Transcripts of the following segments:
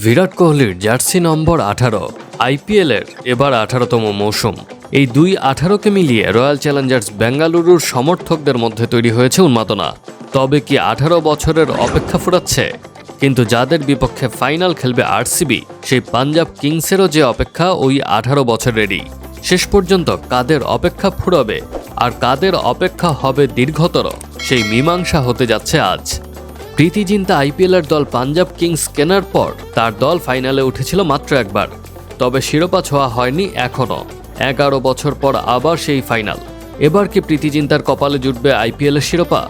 বিরাট কোহলির জার্সি নম্বর আঠারো আইপিএলের এবার আঠারোতম মৌসুম। এই দুই আঠারোকে মিলিয়ে রয়্যাল চ্যালেঞ্জার্স বেঙ্গালুরুর সমর্থকদের মধ্যে তৈরি হয়েছে উন্মাদনা। তবে কি আঠারো বছরের অপেক্ষা ফুরাচ্ছে? কিন্তু যাদের বিপক্ষে ফাইনাল খেলবে আরসিবি সেই পাঞ্জাব কিংসেরও যে অপেক্ষা, ওই আঠারো বছরেরই। শেষ পর্যন্ত কাদের অপেক্ষা ফুরাবে আর কাদের অপেক্ষা হবে দীর্ঘতর, সেই মীমাংসা হতে যাচ্ছে আজ। প্রীতি জিন্তা আইপিএলের দল পাঞ্জাব কিংস কেনার পর তার দল ফাইনালে উঠেছিল মাত্র একবার। তবে শিরোপা ছোঁয়া হয়নি এখনও। এগারো বছর পর আবার সেই ফাইনাল। এবার কি প্রীতি জিন্তার কপালে জুটবে আইপিএলের শিরোপা?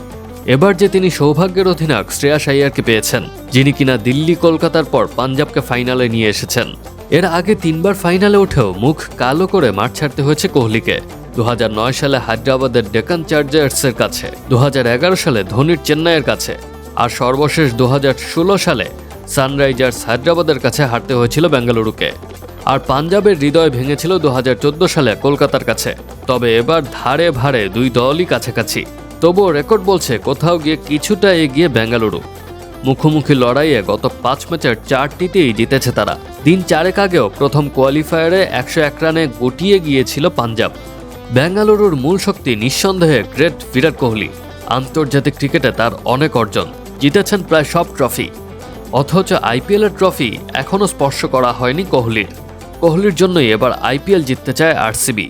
এবার যে তিনি সৌভাগ্যের অধিনায়ক শ্রেয়াস আইয়ারকে পেয়েছেন, যিনি কিনা দিল্লি কলকাতার পর পাঞ্জাবকে ফাইনালে নিয়ে এসেছেন। এর আগে তিনবার ফাইনালে উঠেও মুখ কালো করে মাঠ ছাড়তে হয়েছে কোহলিকে। দু হাজার নয় সালে হায়দ্রাবাদের ডেকান চার্জার্সের কাছে দু হাজার এগারো সালে ধোনির চেন্নাইয়ের কাছে। আর সর্বশেষ দু হাজার ষোলো সালে সানরাইজার্স হায়দ্রাবাদের কাছে হারতে হয়েছিল বেঙ্গালুরুকে। আর পাঞ্জাবের হৃদয় ভেঙেছিল দু হাজার চোদ্দ সালে কলকাতার কাছে। তবে এবার ধারে ভারে দুই দলই কাছাকাছি। তবুও রেকর্ড বলছে কোথাও গিয়ে কিছুটা এগিয়ে বেঙ্গালুরু। মুখোমুখি লড়াইয়ে গত পাঁচ ম্যাচের চারটিতেই জিতেছে তারা। দিন চারেক আগেও প্রথম কোয়ালিফায়ারে একশো এক রানে গটিয়ে গিয়েছিল পাঞ্জাব। বেঙ্গালুরুর মূল শক্তি নিঃসন্দেহে গ্রেট বিরাট কোহলি। আন্তর্জাতিক ক্রিকেটে তার অনেক অর্জন। জিতেছেন প্রায় সব ট্রফি। অথচ আইপিএলের ট্রফি এখনও স্পর্শ করা হয়নি কোহলির। কোহলির জন্যই এবার আইপিএল জিততে চায় আরসিবি।